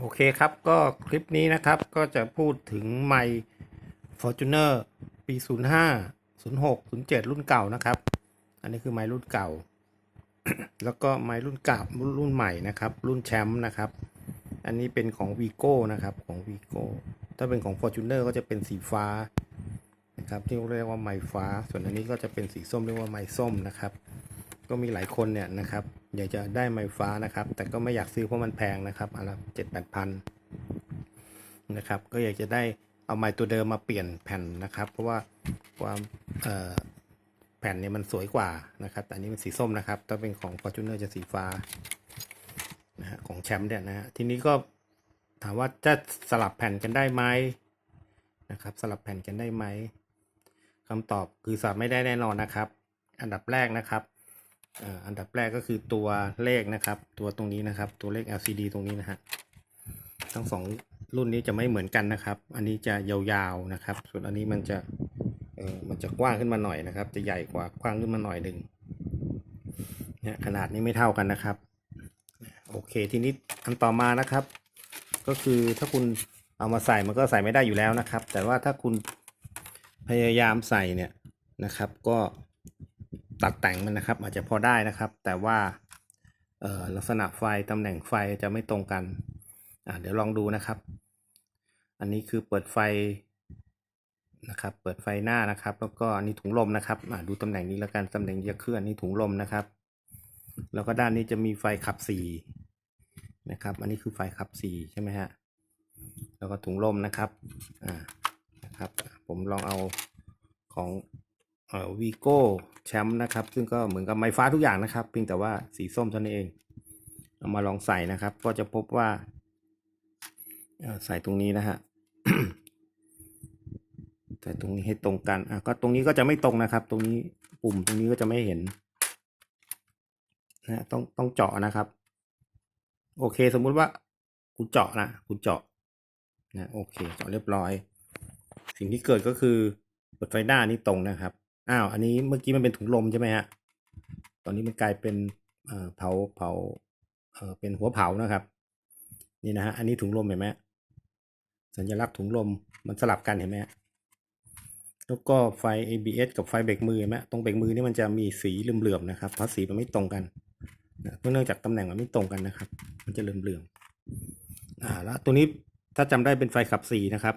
โอเคครับก็คลิปนี้นะครับก็จะพูดถึงไมค์ Fortuner ปี 05 06 07 รุ่นเก่านะครับ อันนี้คือไมค์รุ่นเก่า แล้วก็ไมค์รุ่นเก่ารุ่นใหม่นะครับ รุ่นแชมป์นะครับ อันนี้เป็นของ Vigo นะครับของ Vigo ถ้าเป็นของ Fortuner ก็จะเป็นสีฟ้านะครับที่เรียกว่าไม้ฟ้า ส่วนอันนี้ก็จะเป็นสีส้มเรียกว่าไม้ส้มนะครับ ก็มีหลายคนเนี่ยนะครับ อยากจะได้ไม้ฟ้านะครับ แต่ก็ไม่อยากซื้อเพราะมันแพงนะครับอันละเจ็ดแปดพันนะครับ ก็อยากจะได้เอาไม้ตัวเดิมมาเปลี่ยนแผ่นนะครับ เพราะว่าความแผ่นเนี่ยมันสวยกว่านะครับแต่อันนี้มันสีส้มนะครับถ้าเป็นของ Fortuner จะสีฟ้านะฮะของแชมป์เนี่ยนะฮะทีนี้ก็ถามว่าจะสลับแผ่นกันได้ไหมนะครับ สลับแผ่นกันได้ไหมคำตอบคือสลับไม่ได้แน่นอนนะครับ อันดับแรกนะครับ อันดับแรกก็คือตัวเลขนะครับ ตัวตรงนี้นะครับ ตัวเลข LCD ตรงนี้นะฮะทั้งสองรุ่นนี้จะไม่เหมือนกันนะครับ อันนี้จะยาวๆนะครับ ส่วนอันนี้มันจะเออมันจะกว้างขึ้นมาหน่อยนะครับ จะใหญ่กว่ากว้างขึ้นมาหน่อยหนึ่งเนี่ยขนาดนี้ไม่เท่ากันนะครับ โอเคทีนี้อันต่อมานะครับ ก็คือถ้าคุณเอามาใส่มันก็ใส่ไม่ได้อยู่แล้วนะครับ แต่ว่าถ้าคุณพยายามใส่เนี่ยนะครับ ก็ ตัดแต่งมันนะครับ อาจจะพอได้นะครับ แต่ว่าลักษณะไฟตำแหน่งไฟจะไม่ตรงกันเดี๋ยวลองดูนะครับ อันนี้คือเปิดไฟนะครับ เปิดไฟหน้านะครับ แล้วก็อันนี้ถุงลมนะครับดูตำแหน่งนี้แล้วกันตำแหน่งเยอะขึ้นอันนี้ถุงลมนะครับ แล้วก็ด้านนี้จะมีไฟขับสีนะครับ อันนี้คือไฟขับสีใช่ไหมฮะแล้วก็ถุงลมนะครับอ่านะครับ ผมลองเอาของ วีโก้แชมป์นะครับ ซึ่งก็เหมือนกับไม้ฟ้าทุกอย่างนะครับ เพียงแต่ว่าสีส้มเท่านั้นเอง เอามาลองใส่นะครับ ก็จะพบว่าใส่ตรงนี้นะฮะใส่ตรงนี้ให้ตรงกันอะก็ตรงนี้ก็จะไม่ตรงนะครับ ตรงนี้ปุ่มตรงนี้ก็จะไม่เห็นนะต้องต้องเจาะนะครับ โอเค สมมุติว่ากูเจาะนะกูเจาะนะโอเค เจาะเรียบร้อย สิ่งที่เกิดก็คือเปิดไฟหน้านี่ตรงนะครับ อ้าวอันนี้เมื่อกี้มันเป็นถุงลมใช่ไหมฮะตอนนี้มันกลายเป็นเผาเผาเป็นหัวเผานะครับ นี่นะฮะอันนี้ถุงลมเห็นไหมสัญลักษณ์ถุงลมมันสลับกันเห็นไหมแล้วก็ไฟ ABS กับไฟเบรกมือเห็นไหมตรงเบรกมือนี่มันจะมีสีเหลื่อมๆนะครับเพราะสีมันไม่ตรงกันเนื่องจากตำแหน่งมันไม่ตรงกันนะครับ มันจะเหลื่อมๆอ่าแล้วตัวนี้ถ้าจำได้เป็นไฟขับสีนะครับ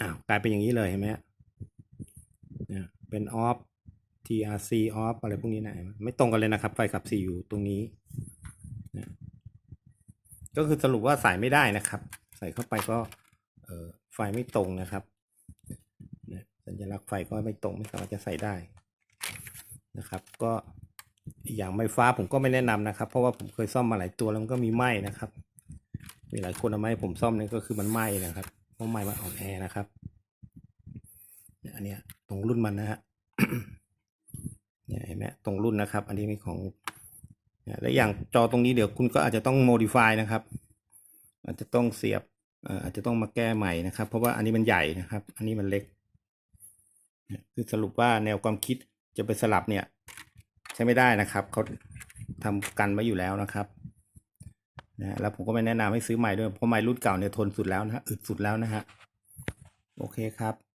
อ้าวกลายเป็นอย่างนี้เลยเห็นไหมฮะ เป็นออฟ TRC off อะไรพวกนี้นะไม่ตรงกันเลยนะครับ ไฟขับสีอยู่ตรงนี้นะก็คือสรุปว่าใส่ไม่ได้นะครับ ใส่เข้าไปก็ไฟไม่ตรงนะครับนี่ยสัญลักษณ์ไฟก็ไม่ตรงไม่สามารถจะใส่ได้นะครับ ก็อย่างไฟฟ้าผมก็ไม่แนะนำนะครับ เพราะว่าผมเคยซ่อมมาหลายตัวแล้วมันก็มีไหม้นะครับ มีหลายคนเอามาให้ผมซ่อมเนี่ยก็คือมันไหม้นะครับเพราะไหม้มันอ่อนแอนะครับ อันเนี้ย ตรงรุ่นมันนะฮะเนี่ยเห็นไหมตรงรุ่นนะครับ อันนี้มีของและอย่างจอตรงนี้เดี๋ยวคุณก็อาจจะต้อง modify นะครับ อาจจะต้องเสียบอาจจะต้องมาแก้ใหม่นะครับ เพราะว่าอันนี้มันใหญ่นะครับ อันนี้มันเล็กคือสรุปว่าแนวความคิดจะไปสลับเนี่ย ใช้ไม่ได้นะครับเขาทำกันไว้อยู่แล้วนะครับนะแล้วผมก็ไม่แนะนำให้ซื้อใหม่ด้วยเพราะไม้รุ่นเก่าเนี่ยทนสุดแล้วนะฮะอึดสุดแล้วนะฮะโอเคครับ